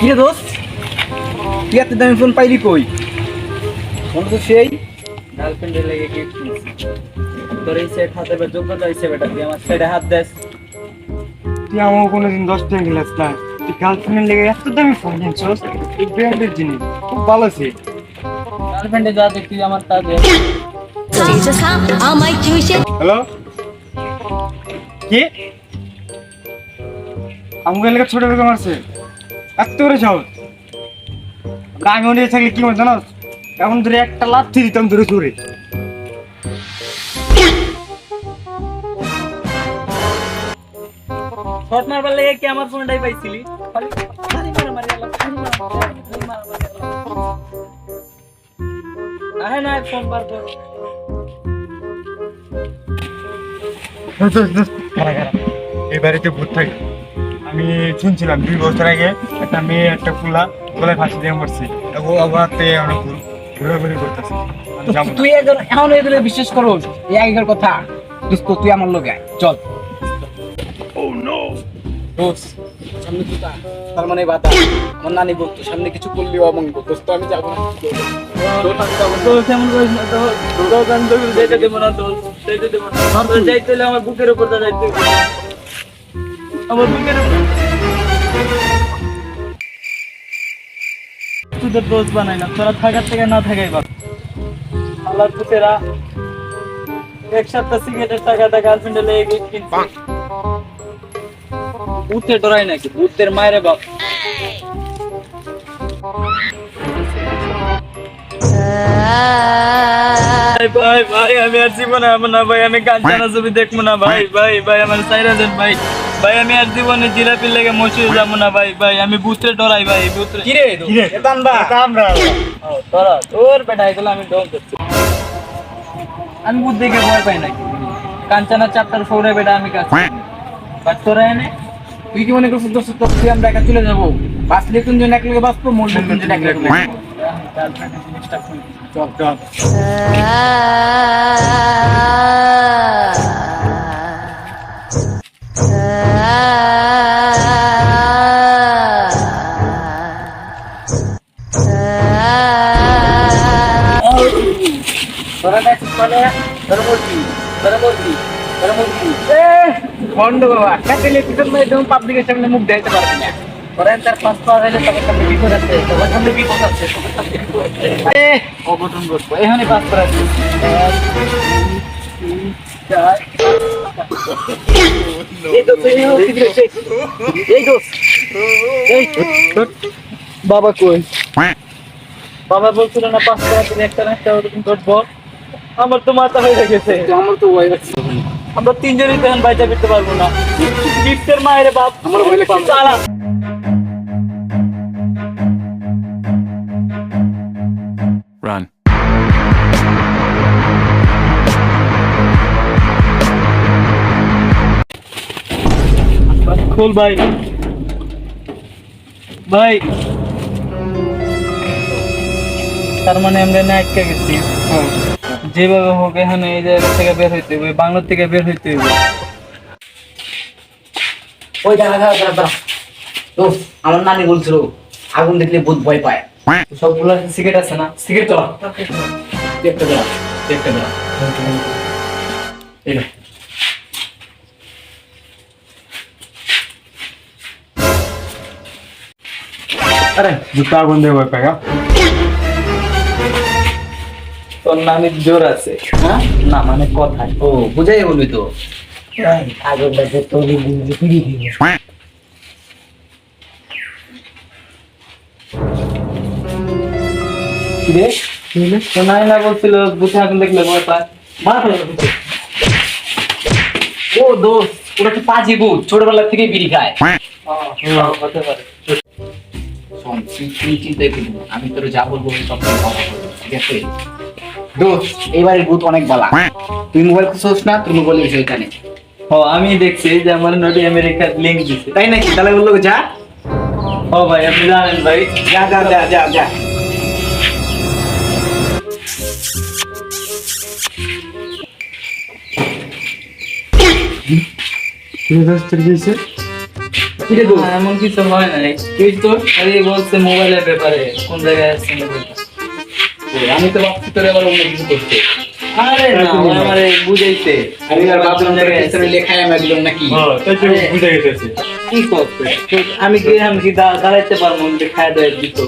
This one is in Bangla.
কিরে দোস্ত? তুই এত দামি ফোন পাইলি কই? ফোন তো সেই। গার্লফ্রেন্ডের লেগে গিফট তোর এই সেট হাতে বা যোগ্যতা হয়েছে বেটা তুই আমার সেটে হাত দেস। তুই আমার কোনোদিন দশ টাকা গেলাস না। তুই গার্লফ্রেন্ডের লেগে এত দামি ফোন কিনছস এই ব্র্যান্ডের জিনিস খুব ভালো আছে গার্লফ্রেন্ডে যা দেখি আমার তা দে হ্যালো কি? আমাকে এলাকা ছোট বেগম আছে এত করে যাও আমি ওখানে থাকলে কি মনে জানোস? এখন ধরে একটা লাথি দিতাম ধরে জোরে। শর্ট মারবার লেগে কি আমার ফোনটাই পাইছিলি? না ফোন বার কর এই বাড়িতে ভূত থাকে। আমি শুনছিলাম দুই বছর আগে একটা মেয়ে একটা ফুলা গলায় ফাঁসি দিয়ে মরছে। ও আবার অনেক ঘুরাঘুরি করতেছে। না। তুই এখন এখন এগুলো বিশ্বাস করো এই আগেকার কথা। দোস্ত তুই আমার লোক আয়। চল। দোস্ত সামনে জুতা তার মানে বাধা। আমার নানি বলতো সামনে কিছু করলেও অমঙ্গ দোস্ত আমি যাব না। না। দেবো না দেবো না। যাইতে আমার বুকের উপর যাইতে। আমার বুকের তোদের দোষ বানাই না তোরা থাকার থেকে না থাকাই ভালো। আল্লাহর পুতেরা এক সপ্তাহ সিগারেটের টাকাটা গার্লফ্রেন্ডে লেগে কিনছে। ভূতে ডরাই নাকি? ভূতের মায়ের বাপ। ভাই ভাই ভাই আমি আর জীবনে আমো না ভাই আমি কাঞ্চানা ছবি দেখব না ভাই ভাই ভাই আমার সাইরা দেন ভাই। ভাই আমি আর জীবনে জিলাপির লেগে মসজিদে যাব না ভাই ভাই আমি বুতরে ডরাই ভাই বুতরে কিরে? তোরা তোর বেটা এগুলো আমি ডন করছি আমি বুদ্ধ দেখে ভয় পাই নাকি? কাঞ্চানা চারটার ফোরে বেটা আমি কাজ বাট তোরা এনে তুই কি মনে করছিস তোর তুই আমরা একা চলে যাব? বাঁচলে তিনজন এক লগে বাঁচবো মরলে তিনজন এক লগে মরবো। গার্লফ্রেন্ডের বন্ধ বাবা কাটিলে পিছন মেয়ে যখন পাবলিকের সামনে মুখ দেখাতে পারবি না। তোরা তার পাঁচ পাওয়া গেলে সামনে বিপদ আছে সামনে বিপদ আছে। অঘটন এখানে করা। বাবা কই? বাবা বলছিল না পাঁচ টাকা দিলে একটা না একটা ওরকম ঘটবো। আমার তো মাথা হয়ে গেছে। আমার তো ভয় লাগছে। আমরা তিনজনই তখন বাইচা ফিরতে পারব না। গিফটের মায়ের বাপ। আমার ভয় লাগছে। চালা। Run. খোল ভাই। ভাই। তার মানে আমরা না আটকে গেছি যেভাবে হোক এখানে এই জায়গা থেকে বের হইতে হবে বাংলা থেকে বের হইতে হবে ওই দাঁড়া দাঁড়া দাঁড়া দাঁড়া। দোস্ত আমার নানি বলছিল আগুন দেখলে ভূত ভয় পায়। সবগুলো সিগারেট আছে না? সিগারেট চলা দেখতে দেখতে বেড়া এই আরে জুতা আগুন দিয়ে ভয় পাই হ্যাঁ? তোর নামের জোর আছে। হ্যাঁ? না মানে কথায় ও বুঝাই বলবি তো। আগুন বাজে তোর বুঝে ফিরি দিবে। কিরে তো না বলছিল বুঝে আগুন দেখলে ভয় পায়। মারা ফেলে বুঝে ও দোস্ত ওটা তো পাজি ভূত ছোটবেলা থেকে বিড়ি খায়। হতে পারে। তুই তুই করবি আমি তোর যা বলব সব ঠিক আছে? দোস্ত এবারে ভূত অনেক বলা। তুই মোবাইল না? তোর মোবাইলের বিষয়টা নেই ও আমি দেখছি যে আমার নোটি আমেরিকার লিঙ্ক দিছে। তাই নাকি? তাহলে বলল যা। ও ভাই আপনি জানেন ভাই। যা যা যা যা যা। না, এমন কিছু হয় নাই। তুই তো খালি বলছে মোবাইলের ব্যাপারে কোন জায়গায় মোবাইলটা ওই, আমি তো ভাবছি তোর আবার অন্য কিছু করতে। আরে না ও আমারে বুঝাইতে আমি আর ভাবলাম লেখায় আমি একদম নাকি। হ্যাঁ তাই তো বুঝে গেছে। কি করতে? আমি কি আমি কি দাঁড়াইতে পারব যে খায় দাওয়া দিত।